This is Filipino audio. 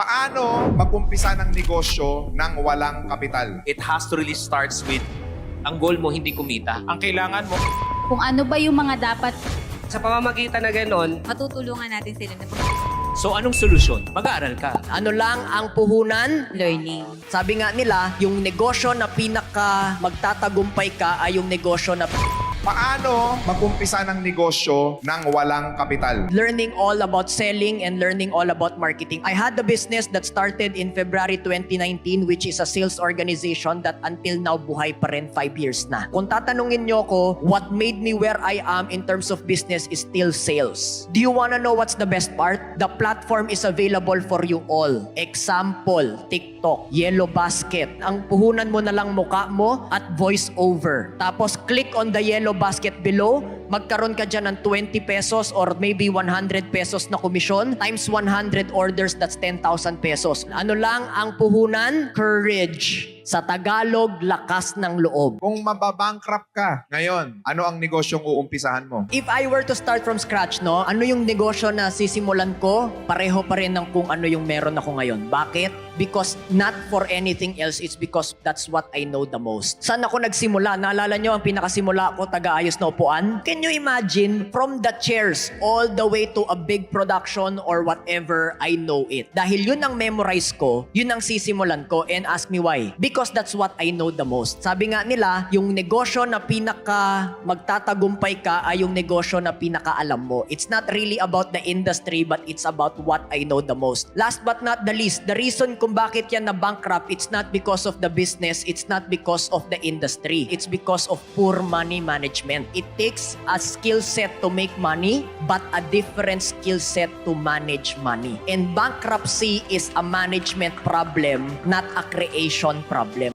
Paano mag-umpisa ng negosyo ng walang kapital? It has to really starts with ang goal mo hindi kumita. Ang kailangan mo Kung ano ba yung mga dapat Sa pamamagitan na ganon, matutulungan natin sila na So anong solusyon? Mag-aaral ka. Ano lang ang puhunan? learning. Sabi nga nila, yung negosyo na pinaka magtatagumpay ka ay yung negosyo na Paano mag-umpisa ng negosyo ng walang kapital? learning all about selling and learning all about marketing. I had a business that started in February 2019 which is a sales organization that until now buhay pa rin 5 years na. Kung tatanungin nyo ko, what made me where I am in terms of business is still sales. Do you wanna know what's the best part? The platform is available for you all. Example, TikTok, Yellow Basket. Ang puhunan mo na lang muka mo at voice over. Tapos click on the yellow basket below, magkaroon ka dyan ng 20 pesos or maybe 100 pesos na komisyon times 100 orders, that's 10,000 pesos. Ano lang ang puhunan? Courage. Sa Tagalog, lakas ng loob. Kung mababankrupt ka ngayon, ano ang negosyong uumpisahan mo? If I were to start from scratch, no, ano yung negosyo na sisimulan ko? Pareho pa rin ng kung ano yung meron ako ngayon. Bakit? Because not for anything else, it's because that's what I know the most. Saan ako nagsimula? Naalala nyo ang pinakasimula ko, taga-ayos na upuan? Can you imagine from the chairs all the way to a big production or whatever, I know it. Dahil yun ang memorize ko, yun ang sisimulan ko and ask me why. Because that's what I know the most. Sabi nga nila, yung negosyo na pinaka magtatagumpay ka ay yung negosyo na pinakaalam mo. It's not really about the industry but it's about what I know the most. Last but not the least, the reason kung bakit yan na bankrupt, it's not because of the business, it's not because of the industry. It's because of poor money management. It takes a skill set to make money but a different skill set to manage money. And bankruptcy is a management problem, not a creation problem.